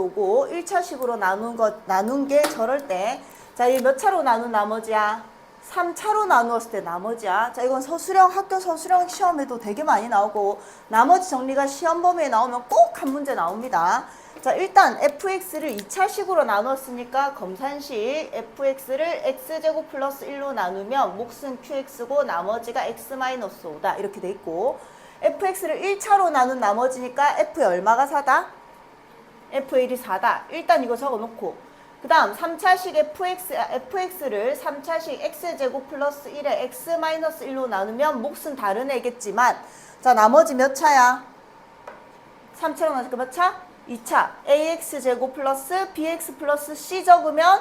오고 1차식으로 나눈 것 나눈 게 저럴 때 자, 이 몇 차로 나눈 나머지야? 3차로 나누었을 때 나머지야. 자, 이건 서술형 학교 서술형 시험에도 되게 많이 나오고 나머지 정리가 시험 범위에 나오면 꼭 한 문제 나옵니다. 자, 일단 fx를 2차식으로 나눴으니까 검산식 fx를 x제곱 플러스 1로 나누면 몫은 qx고 나머지가 x-5다. 이렇게 돼 있고 fx를 1차로 나눈 나머지니까 f의 얼마가 4다? F1이 4다. 일단 이거 적어놓고 그 다음 3차식 fx, 아, fx를 3차식 x제곱 플러스 1에 x-1로 나누면 몫은 다른 애겠지만 자 나머지 몇 차야? 3차로 나누니까 몇 차? 2차 ax제곱 플러스 bx 플러스 c 적으면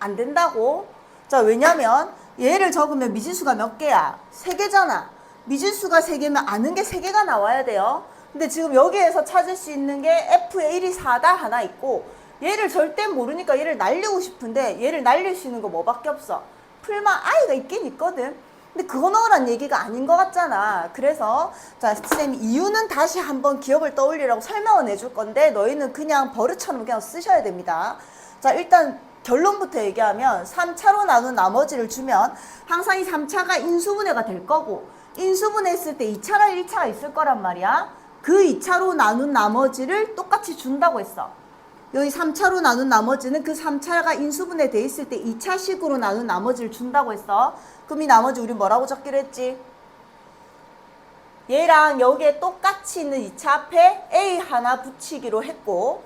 안 된다고 자 왜냐면 얘를 적으면 미지수가 몇 개야? 3개잖아 미지수가 3개면 아는 게 3개가 나와야 돼요 근데 지금 여기에서 찾을 수 있는 게 f의 1이 4다 하나 있고 얘를 절대 모르니까 얘를 날리고 싶은데 얘를 날릴 수 있는 거 뭐밖에 없어. 풀만 아이가 있긴 있거든. 근데 그거 넣으란 얘기가 아닌 것 같잖아. 그래서 자 쌤 이유는 다시 한번 기억을 떠올리라고 설명을 내줄 건데 너희는 그냥 버릇처럼 그냥 쓰셔야 됩니다. 자 일단 결론부터 얘기하면 3차로 나눈 나머지를 주면 항상 이 3차가 인수분해가 될 거고 인수분해했을 때 2차랑 1차가 있을 거란 말이야 그 2차로 나눈 나머지를 똑같이 준다고 했어 여기 3차로 나눈 나머지는 그 3차가 인수분해 돼 있을 때 2차식으로 나눈 나머지를 준다고 했어. 그럼 이 나머지 우리 뭐라고 적기로 했지? 얘랑 여기에 똑같이 있는 2차 앞에 A 하나 붙이기로 했고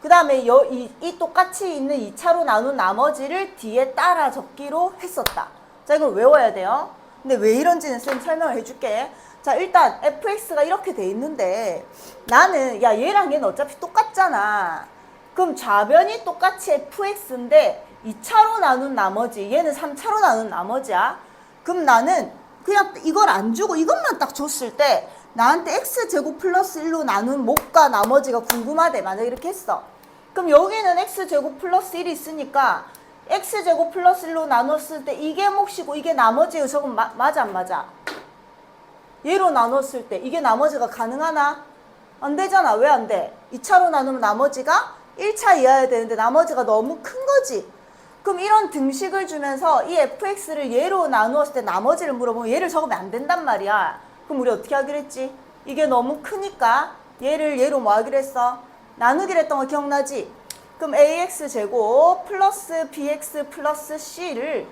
그 다음에 이, 이 똑같이 있는 2차로 나눈 나머지를 뒤에 따라 적기로 했었다. 자 이걸 외워야 돼요. 근데 왜 이런지는 쌤 설명을 해줄게. 자 일단 fx가 이렇게 돼 있는데 나는 야 얘랑 얘는 어차피 똑같잖아. 그럼 좌변이 똑같이 fx인데 2차로 나눈 나머지 얘는 3차로 나눈 나머지야. 그럼 나는 그냥 이걸 안 주고 이것만 딱 줬을 때 나한테 x제곱 플러스 1로 나눈 몫과 나머지가 궁금하대. 만약 이렇게 했어. 그럼 여기는 x제곱 플러스 1이 있으니까 x제곱 플러스 1로 나눴을 때 이게 몫이고 이게 나머지예요. 저건 마- 맞아 안 맞아? 얘로 나눴을 때 이게 나머지가 가능하나? 안 되잖아. 왜 안 돼? 2차로 나누면 나머지가 1차 이하여야 되는데 나머지가 너무 큰 거지. 그럼 이런 등식을 주면서 이 fx를 얘로 나누었을 때 나머지를 물어보면 얘를 적으면 안 된단 말이야. 그럼 우리 어떻게 하기로 했지? 이게 너무 크니까 얘를 얘로 뭐 하기로 했어? 나누기로 했던 거 기억나지? 그럼 ax 제곱 플러스 bx 플러스 c를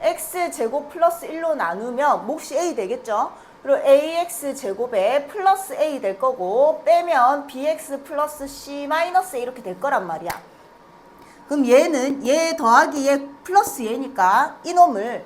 x 제곱 플러스 1로 나누면 몫이 a 되겠죠? 그리고 ax 제곱에 플러스 a 될 거고 빼면 bx 플러스 c 마이너스 a 이렇게 될 거란 말이야. 그럼 얘는 얘 더하기 얘 플러스 얘니까 이놈을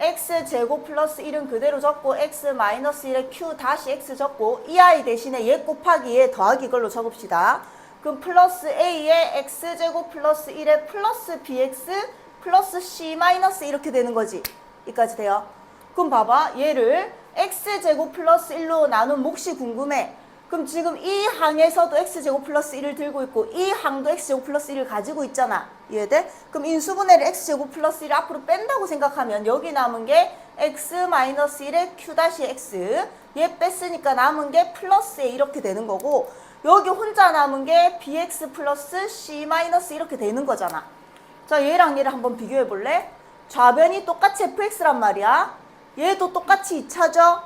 x 제곱 플러스 1은 그대로 적고 x 마이너스 1에 q 다시 x 적고 이 아이 대신에 얘 곱하기 얘 더하기 이걸로 적읍시다. 그럼 플러스 a에 x 제곱 플러스 1에 플러스 bx 플러스 c 마이너스 이렇게 되는 거지. 여기까지 돼요. 그럼 봐봐 얘를 x 제곱 플러스 1로 나눈 몫이 궁금해. 그럼 지금 이 항에서도 x제곱 플러스 1을 들고 있고 이 항도 x제곱 플러스 1을 가지고 있잖아. 이해돼? 그럼 인수분해를 x제곱 플러스 1을 앞으로 뺀다고 생각하면 여기 남은 게 x 마이너스 1에 q 다시 x 얘 뺐으니까 남은 게 플러스 a 이렇게 되는 거고 여기 혼자 남은 게 bx 플러스 c 마이너스 이렇게 되는 거잖아. 자 얘랑 얘를 한번 비교해 볼래? 좌변이 똑같이 fx란 말이야. 얘도 똑같이 2차죠?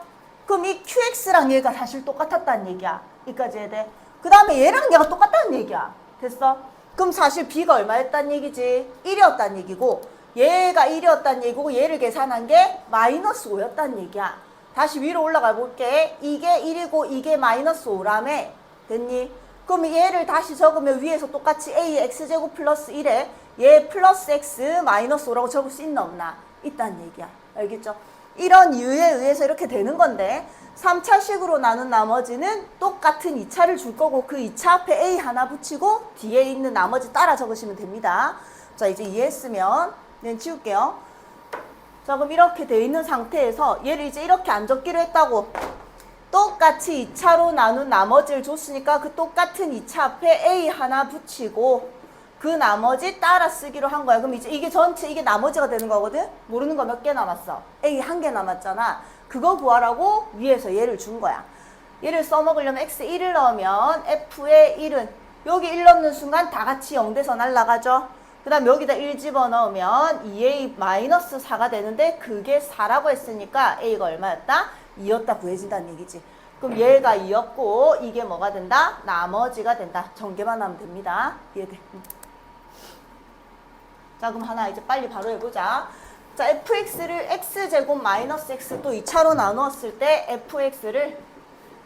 그럼 이 qx랑 얘가 사실 똑같았다는 얘기야. 이까지 해야 돼. 그 다음에 얘랑 얘가 똑같다는 얘기야. 됐어? 그럼 사실 b가 얼마였단 얘기지? 1이었단 얘기고 얘가 1이었단 얘기고 얘를 계산한 게 마이너스 5였단 얘기야. 다시 위로 올라가 볼게. 이게 1이고 이게 마이너스 5라며. 됐니? 그럼 얘를 다시 적으면 위에서 똑같이 a x제곱 플러스 1에 얘 플러스 x 마이너스 5라고 적을 수 있나 없나? 있다는 얘기야. 알겠죠? 이런 이유에 의해서 이렇게 되는 건데 3차식으로 나눈 나머지는 똑같은 2차를 줄 거고 그 2차 앞에 A 하나 붙이고 뒤에 있는 나머지 따라 적으시면 됩니다. 자 이제 이해했으면 네, 지울게요. 자 그럼 이렇게 돼 있는 상태에서 얘를 이제 이렇게 안 적기로 했다고 똑같이 2차로 나눈 나머지를 줬으니까 그 똑같은 2차 앞에 A 하나 붙이고 그 나머지 따라 쓰기로 한 거야. 그럼 이제 이게 전체 이게 나머지가 되는 거거든? 모르는 거 몇 개 남았어? A 한 개 남았잖아. 그거 구하라고 위에서 얘를 준 거야. 얘를 써먹으려면 X1을 넣으면 F의 1은 여기 1 넣는 순간 다 같이 0 돼서 날라가죠. 그 다음 여기다 1 집어넣으면 2a 마이너스 4가 되는데 그게 4라고 했으니까 a가 얼마였다? 2였다 구해진다는 얘기지. 그럼 얘가 2였고 이게 뭐가 된다? 나머지가 된다. 전개만 하면 됩니다. 이해돼? 응. 자 그럼 하나 이제 빨리 바로 해보자. 자 fx를 x제곱 마이너스 x 또 2차로 나누었을 때 fx를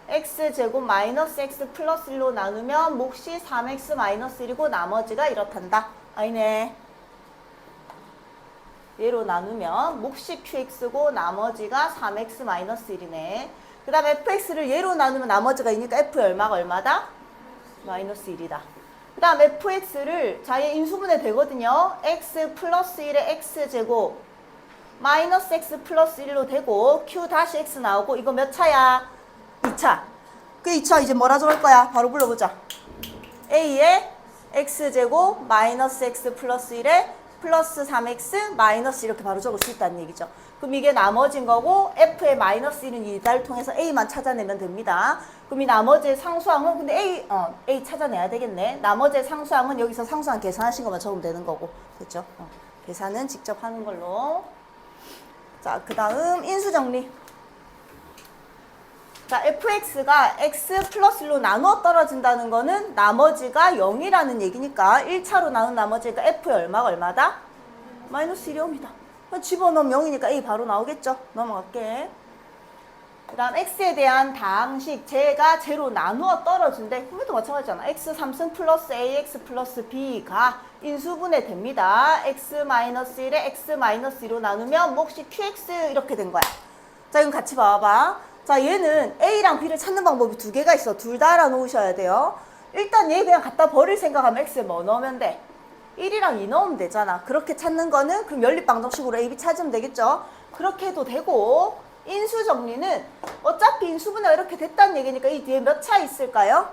x제곱 마이너스 x 플러스 1로 나누면 몫이 3x 마이너스 1이고 나머지가 이렇단다. 아니네. 얘로 나누면 몫이 qx고 나머지가 3x 마이너스 1이네. 그 다음에 fx를 얘로 나누면 나머지가 있으니까 f 얼마가 얼마다? 마이너스 1이다. 그 다음 fx를 자얘 인수분해 되거든요. x 플러스 1의 x제곱 마이너스 x 플러스 1로 되고 q 다시 x 나오고 이거 몇 차야? 2차. 그 2차 이제 뭐라 적을 거야? 바로 불러보자. a의 x제곱 마이너스 x 플러스 1에 플러스 3x 마이너스 이렇게 바로 적을 수 있다는 얘기죠. 그럼 이게 나머진 거고 f의 마이너스 1은 이달을 통해서 a만 찾아내면 됩니다. 그럼 이 나머지의 상수항은 근데 a 어 a 찾아내야 되겠네. 나머지의 상수항은 여기서 상수항 계산하신 것만 적으면 되는 거고 됐죠? 어, 계산은 직접 하는 걸로. 자, 그 다음 인수 정리. 자, fx가 x 플러스 1로 나누어 떨어진다는 거는 나머지가 0이라는 얘기니까 1차로 나눈 나머지가 f의 얼마가 얼마다? 마이너스 1이 0이다. 집어넣으면 0이니까 a 바로 나오겠죠? 넘어갈게. 그 다음 x에 대한 다항식 제가 제로 나누어 떨어진대. 그것도 마찬가지잖아. x 3승 플러스 ax 플러스 b가 인수분해 됩니다. x 마이너스 1에 x 마이너스 2로 나누면 몫이 qx 이렇게 된 거야. 자, 이건 같이 봐봐. 자, 얘는 A랑 B를 찾는 방법이 두 개가 있어. 둘 다 알아놓으셔야 돼요. 일단 얘 그냥 갖다 버릴 생각하면 X에 뭐 넣으면 돼? 1이랑 2 넣으면 되잖아. 그렇게 찾는 거는 그럼 연립방정식으로 A, B 찾으면 되겠죠? 그렇게 해도 되고 인수 정리는 어차피 인수분해가 이렇게 됐다는 얘기니까 이 뒤에 몇 차 있을까요?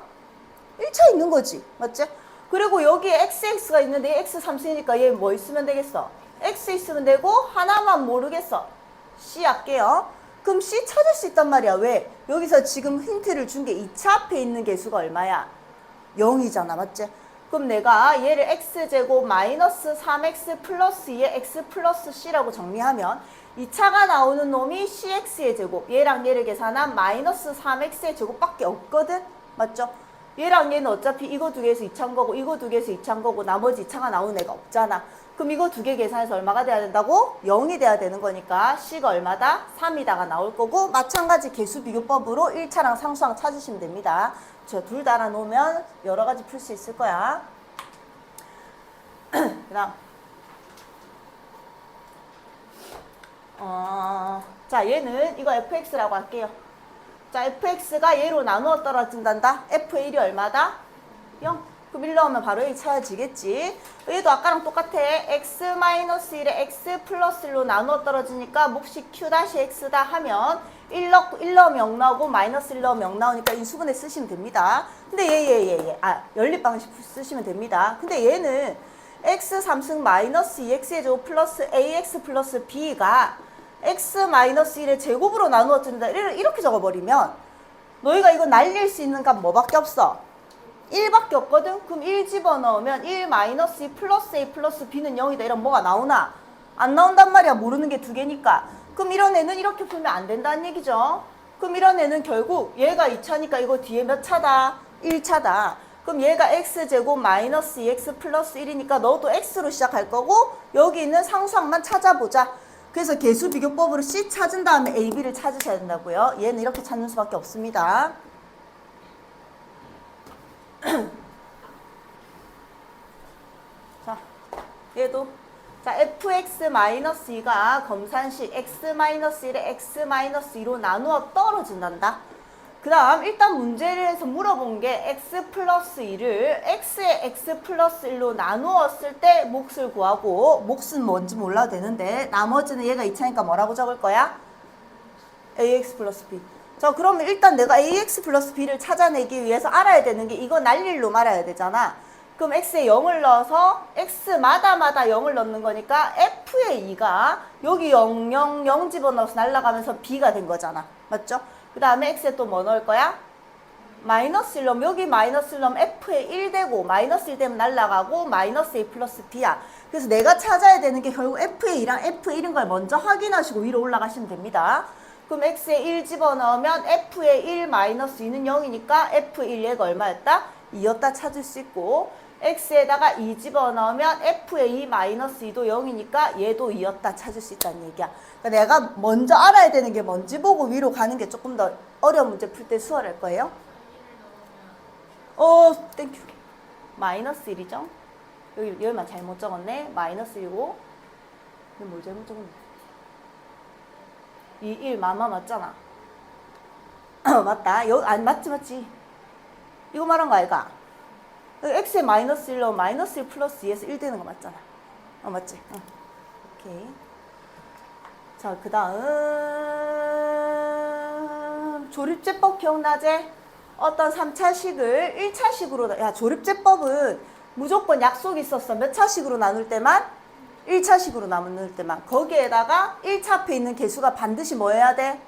1차 있는 거지. 맞지? 그리고 여기에 XX가 있는데 얘 X 3승이니까 얘 뭐 있으면 되겠어? X 있으면 되고 하나만 모르겠어. C 할게요. C 찾을 수 있단 말이야. 왜? 여기서 지금 힌트를 준 게 2차 앞에 있는 개수가 얼마야? 0이잖아. 맞지? 그럼 내가 얘를 x제곱 마이너스 3x 플러스 2의 x 플러스 c라고 정리하면 2차가 나오는 놈이 cx의 제곱 얘랑 얘를 계산한 마이너스 3x의 제곱밖에 없거든? 맞죠? 얘랑 얘는 어차피 이거 두 개에서 2차인 거고 이거 두 개에서 2차인 거고 나머지 2차가 나오는 애가 없잖아. 그럼 이거 두 개 계산해서 얼마가 돼야 된다고? 0이 돼야 되는 거니까 C가 얼마다? 3이다가 나올 거고 마찬가지 개수 비교법으로 1차랑 상수항 찾으시면 됩니다. 저둘다 알아놓으면 여러 가지 풀 수 있을 거야. 그 다음 어, 자 얘는 이거 fx라고 할게요. 자 fx가 얘로 나누어 떨어진단다. f의 1이 얼마다? 0. 그럼 1 넣으면 바로 1 찾아지겠지. 얘도 아까랑 똑같아. x-1에 x 플러스 1로 나누어 떨어지니까 몫이 q-x다 하면 1 넣고 1 넣으면 0 나오고 마이너스 1 넣으면 0 나오니까 인수분해 쓰시면 됩니다. 근데 얘 얘 얘 얘 아 연립 방식 쓰시면 됩니다. 근데 얘는 x 3승 마이너스 2x의 제곱 플러스 ax 플러스 b가 x 마이너스 1의 제곱으로 나누어진다. 이렇게 적어버리면 너희가 이거 날릴 수 있는 값 뭐밖에 없어? 1밖에 없거든? 그럼 1 집어넣으면 1 마이너스 2 플러스 A 플러스 B는 0이다. 이런 뭐가 나오나? 안 나온단 말이야. 모르는 게 두 개니까. 그럼 이런 애는 이렇게 풀면 안 된다는 얘기죠. 그럼 이런 애는 결국 얘가 2차니까 이거 뒤에 몇 차다? 1차다. 그럼 얘가 x제곱 마이너스 2x 플러스 1이니까 너도 x로 시작할 거고 여기 있는 상수항만 찾아보자. 그래서 개수 비교법으로 c 찾은 다음에 a, b를 찾으셔야 된다고요. 얘는 이렇게 찾는 수밖에 없습니다. 자, 얘도 자 fx-2가 검산식 x-1에 x-2로 나누어 떨어진단다. 그 다음 일단 문제를 해서 물어본 게 x 플러스 2를 x에 x 플러스 1로 나누었을 때 몫을 구하고 몫은 뭔지 몰라도 되는데 나머지는 얘가 2차니까 뭐라고 적을 거야? ax 플러스 b 자 그러면 일단 내가 ax 플러스 b를 찾아내기 위해서 알아야 되는 게 이거 날릴로 말아야 되잖아. 그럼 x에 0을 넣어서 x마다마다 0을 넣는 거니까 f의 2가 여기 0, 0, 0 집어넣어서 날아가면서 b가 된 거잖아. 맞죠? 그 다음에 x에 또 뭐 넣을 거야? 마이너스 1럼 여기 마이너스 1럼 f에 1 되고 마이너스 1 되면 날라가고 마이너스 a 플러스 b야. 그래서 내가 찾아야 되는 게 결국 f의 2랑 f1인 걸 먼저 확인하시고 위로 올라가시면 됩니다. 그럼 x에 1 집어넣으면 f의 1 마이너스 2는 0이니까 f1 얘가 얼마였다? 2였다 찾을 수 있고 x에다가 2 집어넣으면 f의 2 마이너스 2도 0이니까 얘도 2였다 찾을 수 있다는 얘기야. 그러니까 내가 먼저 알아야 되는 게 뭔지 보고 위로 가는 게 조금 더 어려운 문제 풀 때 수월할 거예요. 어, 땡큐. 마이너스 1이죠? 여기, 여기만 잘못 적었네. 마이너스 1이고. 이거 뭘 잘못 적었네. 이 1 마마 맞잖아. 맞다. 여기, 아니, 맞지, 맞지. 이거 말한 거 아이가? X에 마이너스 1로 마이너스 1 플러스 2에서 1 되는 거 맞잖아. 어, 맞지? 응. 오케이. 자, 그 다음. 조립제법 기억나지? 어떤 3차식을 1차식으로, 야, 조립제법은 무조건 약속이 있었어. 몇 차식으로 나눌 때만? 1차식으로 나눌 때만. 거기에다가 1차 앞에 있는 개수가 반드시 뭐 해야 돼?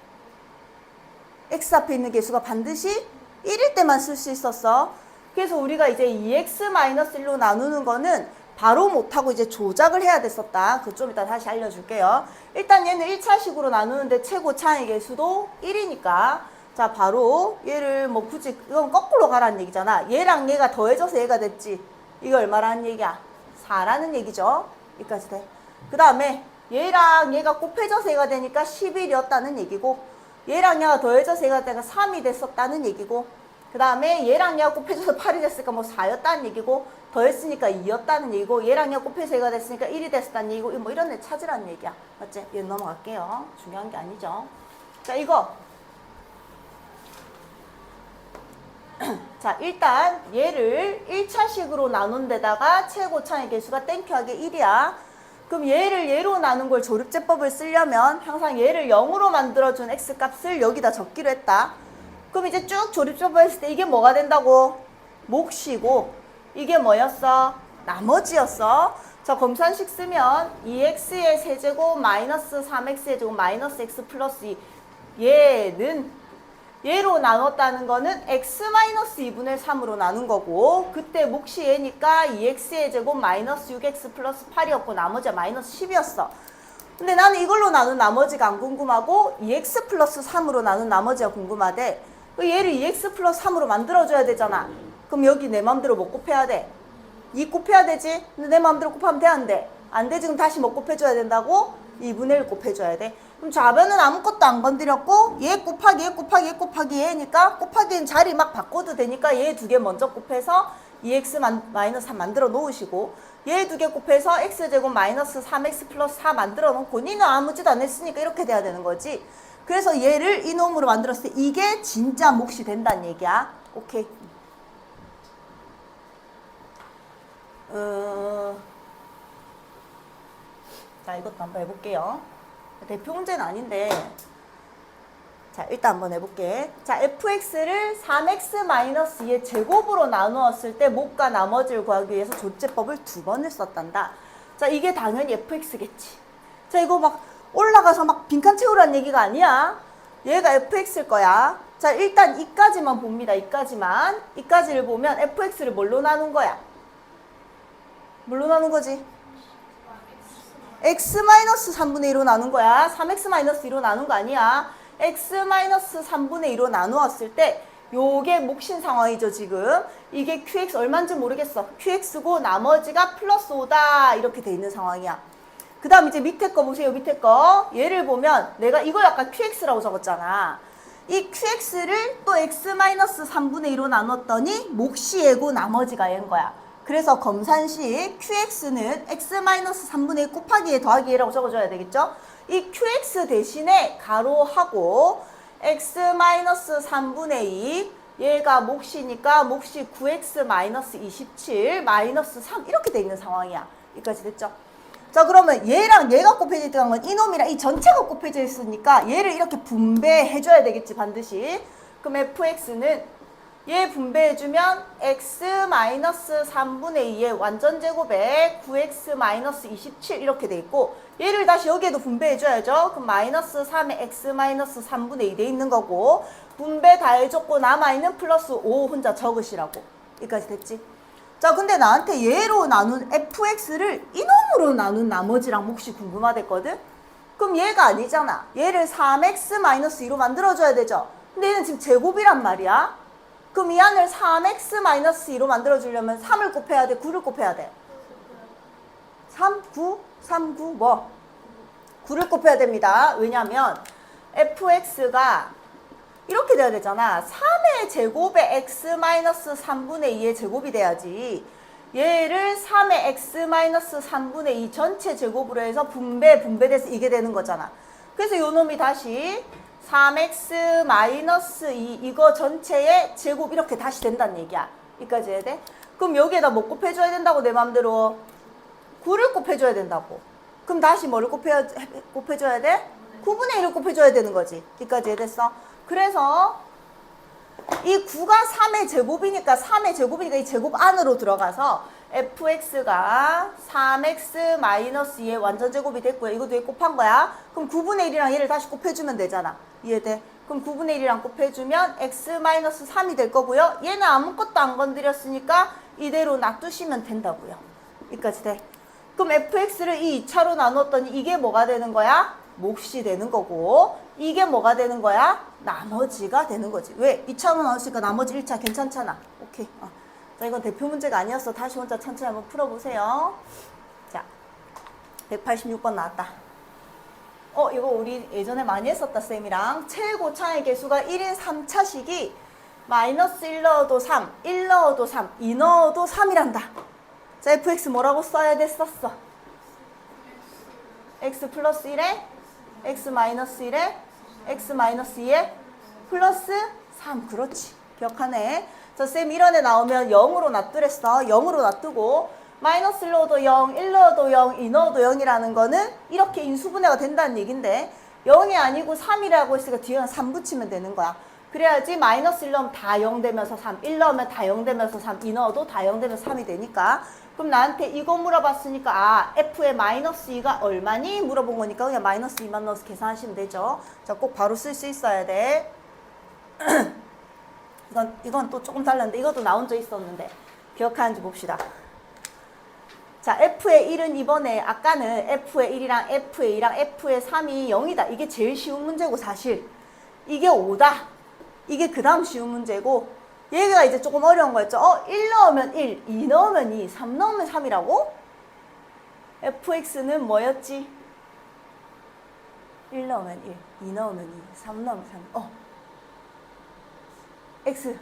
x 앞에 있는 개수가 반드시 1일 때만 쓸 수 있었어. 그래서 우리가 이제 2x-1로 나누는 거는 바로 못하고 이제 조작을 해야 됐었다. 그거 좀 이따 다시 알려줄게요. 일단 얘는 1차식으로 나누는데 최고 차의 개수도 1이니까 자 바로 얘를 뭐 굳이 이건 거꾸로 가라는 얘기잖아. 얘랑 얘가 더해져서 얘가 됐지. 이거 얼마라는 얘기야? 4라는 얘기죠. 여기까지 돼. 그 다음에 얘랑 얘가 곱해져서 얘가 되니까 11이었다는 얘기고 얘랑 얘가 더해져서 얘가 되니까 3이 됐었다는 얘기고 그 다음에 얘랑 얘가 곱해져서 8이 됐으니까 뭐 4였다는 얘기고 더했으니까 2였다는 얘기고 얘랑 얘가 곱해서 얘가 됐으니까 1이 됐었다는 얘기고 뭐 이런 애 찾으라는 얘기야. 맞지? 얘 넘어갈게요. 중요한 게 아니죠. 자 이거. 자 일단 얘를 1차식으로 나눈 데다가 최고 차의 개수가 땡큐하게 1이야. 그럼 얘를 얘로 나눈 걸 조립제법을 쓰려면 항상 얘를 0으로 만들어준 x값을 여기다 적기로 했다 그럼 이제 쭉 조립제법 했을 때 이게 뭐가 된다고? 몫이고 이게 뭐였어? 나머지였어 자 검산식 쓰면 2x의 세제곱 마이너스 3x의 제곱 마이너스 x 플러스 2 얘는 얘로 나눴다는 거는 x-2분의 3으로 나눈 거고 그때 몫이 얘니까 2x의 제곱 마이너스 6x 플러스 8이었고 나머지가 마이너스 10이었어 근데 나는 이걸로 나눈 나머지가 안 궁금하고 2x 플러스 3으로 나눈 나머지가 궁금하대 그 얘를 2x 플러스 3으로 만들어줘야 되잖아 그럼 여기 내 맘대로 뭐 곱해야 돼? 2 곱해야 되지? 근데 내 맘대로 곱하면 돼 안 돼? 안 돼 지금 다시 뭐 곱해줘야 된다고? 2분의 1 곱해줘야 돼 그럼 좌변은 아무것도 안 건드렸고 얘 곱하기 얘 곱하기 얘 곱하기 얘니까 곱하기는 자리 막 바꿔도 되니까 얘 두 개 먼저 곱해서 2x 만, 마이너스 3 만들어 놓으시고 얘 두 개 곱해서 x제곱 마이너스 3x 플러스 4 만들어 놓고 니는 아무 짓안 했으니까 이렇게 돼야 되는 거지 그래서 얘를 이놈으로 만들었을 때 이게 진짜 몫이 된다는 얘기야. 오케이. 어... 자 이것도 한번 해볼게요. 대표 문제는 아닌데. 자 일단 한번 해볼게. 자 fx를 3x-2의 제곱으로 나누었을 때 몫과 나머지를 구하기 위해서 조제법을 두 번을 썼단다. 자 이게 당연히 fx겠지. 자 이거 막 올라가서 막 빈칸 채우라는 얘기가 아니야 얘가 fx일 거야 자 일단 이까지만 봅니다 이까지만 이까지를 보면 fx를 뭘로 나눈 거야 뭘로 나눈 거지 x-3분의 1로 나눈 거야. 3x-2로 나눈 거 아니야. x-3분의 2로 나누었을 때 요게 몫인 상황이죠, 지금. 이게 qx 얼마인지 모르겠어. qx고 나머지가 플러스 5다. 이렇게 돼 있는 상황이야. 그 다음 이제 밑에 거 보세요, 밑에 거. 얘를 보면 내가 이거 약간 qx라고 적었잖아. 이 qx를 또 x-3분의 2로 나눴더니 몫이 얘고 나머지가 얘인 거야. 그래서 검산식 qx는 x-3분의 1 곱하기 에 더하기 에라고 적어줘야 되겠죠? 이 qx 대신에 가로하고 x-3분의 2 얘가 몫이니까 몫이 9x-27 마이너스 3 이렇게 돼 있는 상황이야. 여기까지 됐죠? 자 그러면 얘랑 얘가 곱해져 있다는 건 이놈이랑 이 전체가 곱해져 있으니까 얘를 이렇게 분배해 줘야 되겠지 반드시. 그럼 fx는 얘 분배해주면 x 마이너스 3분의 2의 완전 제곱에 9x 마이너스 27 이렇게 돼 있고 얘를 다시 여기에도 분배해줘야죠. 그럼 마이너스 3에 x 마이너스 3분의 2 돼 있는 거고 분배 다 해줬고 남아있는 플러스 5 혼자 적으시라고 여기까지 됐지? 자 근데 나한테 얘로 나눈 fx를 이놈으로 나눈 나머지랑 몫이 궁금하댔거든? 그럼 얘가 아니잖아. 얘를 3x 마이너스 2로 만들어줘야 되죠. 근데 얘는 지금 제곱이란 말이야. 그럼 이 안을 3x 마이너스 2로 만들어주려면 3을 곱해야 돼? 9를 곱해야 돼? 3, 9, 3, 9, 뭐? 9를 곱해야 됩니다. 왜냐면 fx가 이렇게 돼야 되잖아. 3의 제곱에 x 마이너스 3분의 2의 제곱이 돼야지. 얘를 3의 x 마이너스 3분의 2 전체 제곱으로 해서 분배 분배돼서 이게 되는 거잖아. 그래서 요 놈이 다시 3x 마이너스 2 이거 전체의 제곱 이렇게 다시 된다는 얘기야. 여기까지 해야 돼? 그럼 여기에다 뭐 곱해줘야 된다고 내 맘대로 9를 곱해줘야 된다고. 그럼 다시 뭐를 곱해, 곱해줘야 돼? 9분의 1을 곱해줘야 되는 거지. 여기까지 해됐어? 그래서 이 9가 3의 제곱이니까 3의 제곱이니까 이 제곱 안으로 들어가서 fx가 3x 마이너스 2의 완전 제곱이 됐고요. 이것도 얘 곱한 거야. 그럼 9분의 1이랑 얘를 다시 곱해주면 되잖아. 이해돼? 그럼 9분의 1이랑 곱해주면 x 마이너스 3이 될 거고요. 얘는 아무것도 안 건드렸으니까 이대로 놔두시면 된다고요. 여기까지 돼. 그럼 fx를 이 2차로 나눴더니 이게 뭐가 되는 거야? 몫이 되는 거고 이게 뭐가 되는 거야? 나머지가 되는 거지. 왜? 2차로 나눴으니까 나머지 1차 괜찮잖아. 오케이. 어. 자, 이건 대표 문제가 아니었어. 다시 혼자 천천히 한번 풀어보세요. 자, 186번 나왔다. 어, 이거 우리 예전에 많이 했었다, 쌤이랑. 최고 차의 개수가 1인 3차식이 마이너스 1 넣어도 3, 1 넣어도 3, 2 넣어도 3이란다. 자, fx 뭐라고 써야 됐었어? x 플러스 1에 x 마이너스 1에 x 마이너스 2에 플러스 3 그렇지. 기억하네. 자, 쌤 이런 애 나오면 0으로 놔두랬어 0으로 놔두고. 마이너스 1 넣어도 0, 1 넣어도 0, 2 넣어도 0이라는 거는 이렇게 인수분해가 된다는 얘긴데 0이 아니고 3이라고 했으니까 뒤에 3 붙이면 되는 거야. 그래야지 마이너스 1 넣으면 다 0 되면서 3, 1 넣으면 다 0 되면서 3, 2 넣어도 다 0 되면서 3이 되니까 그럼 나한테 이거 물어봤으니까 아 F의 마이너스 2가 얼마니? 물어본 거니까 그냥 마이너스 2만 넣어서 계산하시면 되죠. 자 꼭 바로 쓸 수 있어야 돼. 이건 이건 또 조금 달랐는데 이것도 나온 적 있었는데 기억하는지 봅시다. 자 F의 1은 이번에 아까는 F의 1이랑 F의 2랑 F의 3이 0이다. 이게 제일 쉬운 문제고 사실 이게 5다. 이게 그 다음 쉬운 문제고 얘가 이제 조금 어려운 거였죠. 어, 1 넣으면 1, 2 넣으면 2, 3 넣으면 3이라고? fx는 뭐였지? 1 넣으면 1, 2 넣으면 2, 3 넣으면 3. 어. x.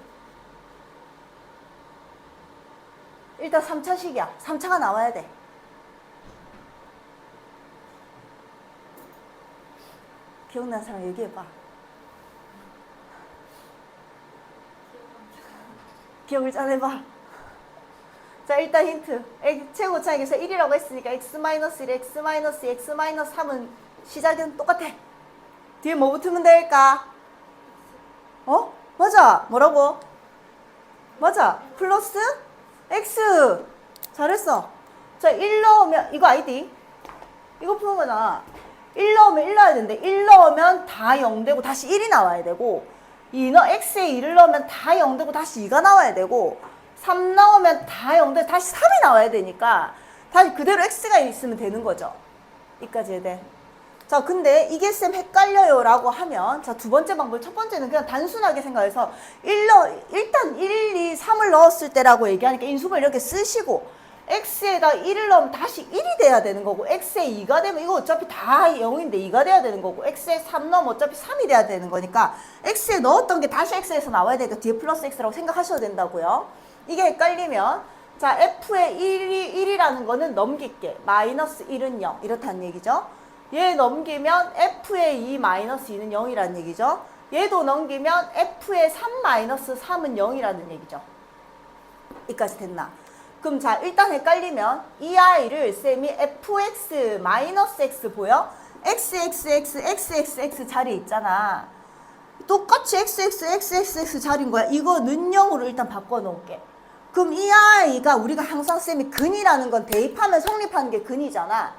일단 3차식이야. 3차가 나와야 돼. 기억나는 사람 얘기해봐. 기억을 짜내봐. 자, 일단 힌트. X, 최고 차이에서 1이라고 했으니까 x 마이너스 1, x 마이너스 2, x 마이너스 3은 시작은 똑같아. 뒤에 뭐 붙으면 될까? 어? 맞아. 뭐라고? 맞아. 플러스 x. 잘했어. 자, 1 넣으면, 이거 아이디. 이거 푸는 거잖아. 1 넣으면 1 넣어야 되는데, 1 넣으면 다 0 되고, 다시 1이 나와야 되고, 2 넣, x에 2를 넣으면 다 0 되고, 다시 2가 나와야 되고, 3 넣으면 다 0 되고, 다시 3이 나와야 되니까, 다시 그대로 x가 있으면 되는 거죠. 이까지 해야 돼. 자, 근데 이게 쌤 헷갈려요 라고 하면, 자, 두 번째 방법, 첫 번째는 그냥 단순하게 생각해서, 1 넣, 일단 1, 2, 3을 넣었을 때라고 얘기하니까 인수분 이렇게 쓰시고, x에다 1을 넣으면 다시 1이 돼야 되는 거고, x에 2가 되면 이거 어차피 다 0인데 2가 돼야 되는 거고, x에 3 넣으면 어차피 3이 돼야 되는 거니까, x에 넣었던 게 다시 x에서 나와야 되니까 뒤에 플러스 x라고 생각하셔야 된다고요. 이게 헷갈리면, 자, f의 1이 1이라는 거는 넘길게. 마이너스 1은 0. 이렇다는 얘기죠. 얘 넘기면 f의 2 마이너스 2는 0이라는 얘기죠. 얘도 넘기면 f의 3 마이너스 3은 0이라는 얘기죠. 이까지 됐나? 그럼 자 일단 헷갈리면 이 아이를 쌤이 fx 마이너스 x 보여? xxx xxx 자리에 있잖아. 똑같이 XX, XXX 자리인 거야. 이거는 0으로 일단 바꿔놓을게. 그럼 이 아이가 우리가 항상 쌤이 근이라는 건 대입하면 성립하는 게 근이잖아.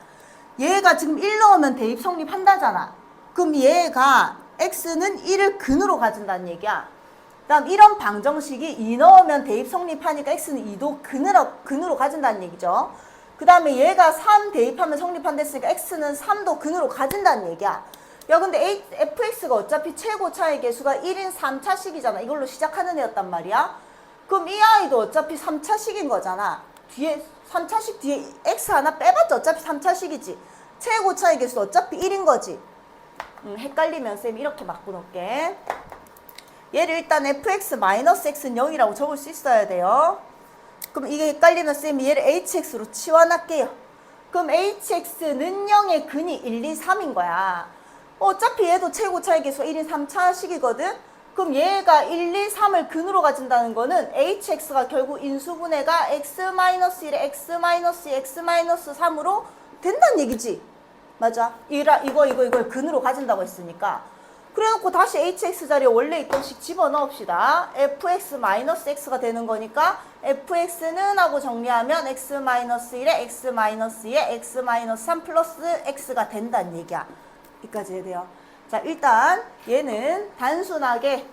얘가 지금 1 넣으면 대입 성립한다잖아. 그럼 얘가 x는 1을 근으로 가진다는 얘기야. 그다음 이런 방정식이 2 넣으면 대입 성립하니까 x는 2도 근으로 근으로 가진다는 얘기죠. 그 다음에 얘가 3 대입하면 성립한댔으니까 x는 3도 근으로 가진다는 얘기야. 야 근데 fx가 어차피 최고 차의 개수가 1인 3차식이잖아. 이걸로 시작하는 애였단 말이야. 그럼 이 아이도 어차피 3차식인 거잖아. 뒤에 3차식 뒤에 x 하나 빼봤자 어차피 3차식이지. 최고 차의 개수 어차피 1인 거지. 음, 헷갈리면 쌤 이렇게 바꿔놓을게. 얘를 일단 fx-x는 0이라고 적을 수 있어야 돼요. 그럼 이게 헷갈리면 쌤이 얘를 hx로 치환할게요. 그럼 hx는 0의 근이 1, 2, 3인 거야. 어차피 얘도 최고 개수가 1인 3차식이거든? 그럼 얘가 1, 2, 3을 근으로 가진다는 거는 hx가 결국 인수분해가 x-1에 x-2, x-3으로 된다는 얘기지. 맞아. 이라, 이거, 이거, 이걸 근으로 가진다고 했으니까. 그래놓고 다시 hx 자리에 원래 있던 식 집어넣읍시다. fx-x가 되는 거니까 fx는 하고 정리하면 x-1에 x-2에 x-3 플러스 x가 된다는 얘기야. 여기까지 해야 돼요. 자, 일단 얘는 단순하게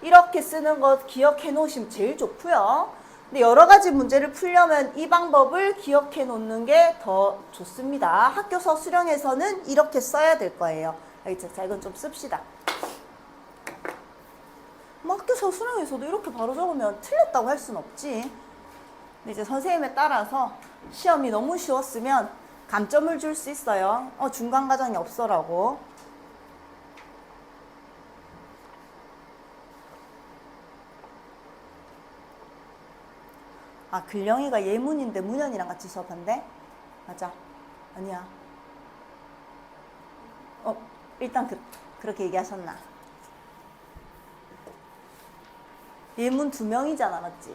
이렇게 쓰는 거 기억해 놓으시면 제일 좋고요. 근데 여러 가지 문제를 풀려면 이 방법을 기억해 놓는 게 더 좋습니다. 학교서 수령에서는 이렇게 써야 될 거예요. 알겠죠? 자, 이건 좀 씁시다. 뭐 학교서 수령에서도 이렇게 바로 적으면 틀렸다고 할 수는 없지. 근데 이제 선생님에 따라서 시험이 너무 쉬웠으면 감점을 줄 수 있어요. 어, 중간 과정이 없어라고. 아, 글령이가 예문인데 문현이랑 같이 수업한대? 맞아. 아니야. 어, 일단 그, 그렇게 얘기하셨나? 예문 두 명이잖아, 맞지?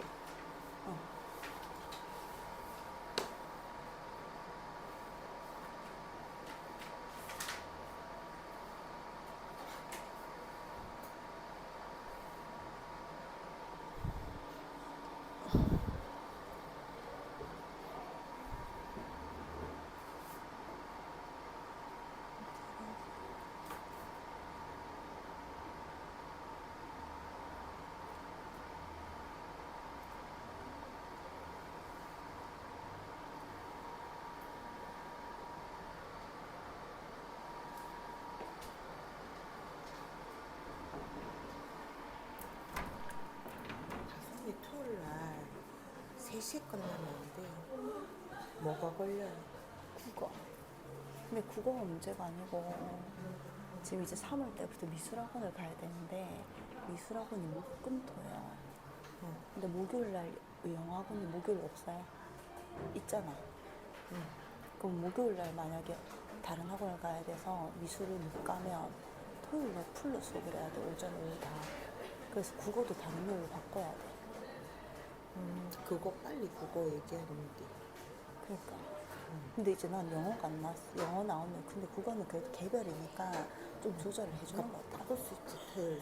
다솜이 토요일 날 3시에 끝나는데 뭐가 걸려요? 국어. 근데 국어가 문제가 아니고 지금 이제 3월 때부터 미술학원을 가야 되는데 미술학원이 목금토예요. 어, 근데 목요일 날 영어학원이 목요일 없어요. 있잖아. 그럼 목요일 날 만약에 다른 학원을 가야 돼서 미술을 못 가면 토요일 날 풀로 수업을 해야 돼. 오전 오후 다. 그래서 국어도 다른 요일로 바꿔야 돼. 음, 그거 빨리 그거 얘기하는데 그러니까. 근데 이제 난 영어가 안 나왔어. 영어 나오면 근데 국어는 그래도 개별이니까 좀 조절을 해주는 것 같아. 바꿀 수 있지 토요일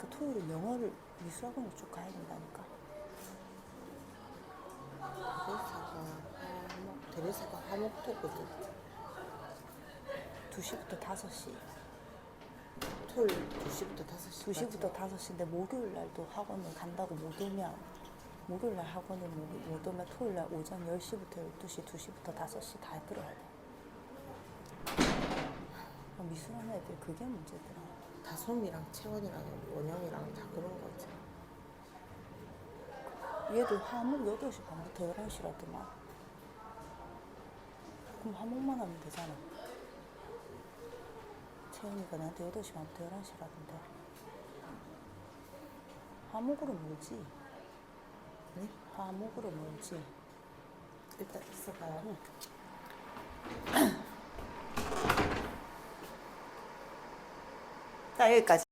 그 토요일은 영어를 미술학원을 쭉 가야 된다니까. 대사가 화목 대사가 화목토거든 2시부터 5시. 토요일 2시부터 5시 2시부터 5시인데 목요일 날도 학원을 간다고 못 오면 목요일 날 학원을 못, 못 오면 토요일 날 오전 10시부터 12시, 2시부터 5시 다 들어야 돼. 아, 미술하는 애들 그게 문제더라. 다솜이랑 채원이랑 원영이랑 다 그런 거지 얘들 화목 8시 반부터 11시라더만. 그럼 화목만 하면 되잖아. 채연이가 나한테 8시 반부터 11시라던데. 화목으로 몰지. 네? 화목으로 몰지. 일단 있어봐요 자, 여기까지.